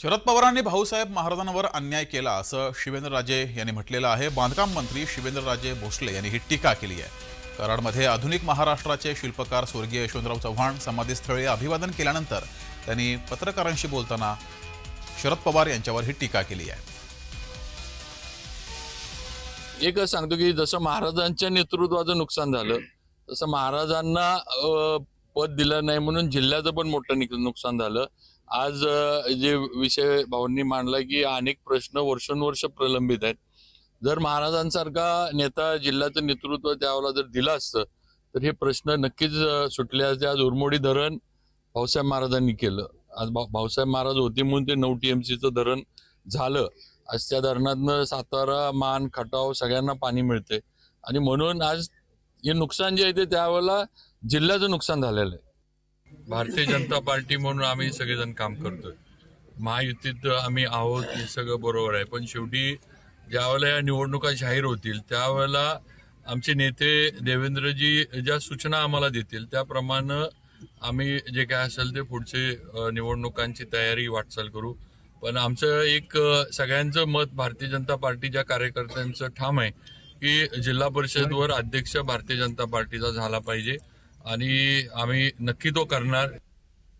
शरद पवारांनी भाऊसाहेब महाराजांवर अन्याय केला असं शिवेंद्रराजे यांनी म्हटलेलं आहे. बांधकाम मंत्री शिवेंद्रराजे भोसले यांनी ही टीका केली आहे. कराडमध्ये आधुनिक महाराष्ट्राचे शिल्पकार स्वर्गीय यशवंतराव चव्हाण समाधीस्थळी अभिवादन केल्यानंतर त्यांनी पत्रकारांशी बोलताना शरद पवार यांच्यावर ही टीका केली आहे. एक सांगतो की जसं महाराजांच्या नेतृत्वाचं नुकसान झालं तसं महाराजांना पद दिलं नाही म्हणून जिल्ह्याचं पण मोठं नुकसान झालं. आज जे विषय भाऊंनी मांडला की अनेक प्रश्न वर्षानुवर्ष प्रलंबित आहेत. जर महाराजांसारखा नेता जिल्ह्याचं नेतृत्व त्यावेळेला जर दिलं असतं तर हे प्रश्न नक्कीच सुटले असते. आज उरमोडी धरण भाऊसाहेब महाराजांनी केलं. आज भाऊसाहेब महाराज होते म्हणून ते नऊ टीएमसीचं धरण झालं. आज त्या धरणातनं सातारा मान खटाव सगळ्यांना पाणी मिळते आणि म्हणून आज हे नुकसान जे आहे ते त्यावेळेला जिल्ह्याचं नुकसान झालेलं आहे. भारतीय जनता पार्टी म्हणून आम्ही सगळेजण काम करतोय. महायुतीत आम्ही आहोत हे सगळं बरोबर आहे. पण शेवटी ज्यावेळेला या निवडणुका जाहीर होतील त्यावेळेला आमचे नेते देवेंद्रजी ज्या सूचना आम्हाला देतील त्याप्रमाणे आम्ही जे काय असेल ते पुढचे निवडणुकांची तयारी वाटचाल करू. पण आमचं एक सगळ्यांचं मत भारतीय जनता पार्टीच्या कार्यकर्त्यांचं ठाम आहे की जिल्हा परिषदवर अध्यक्ष भारतीय जनता पार्टीचा झाला पाहिजे. आणि आम्ही नक्की तो करणार.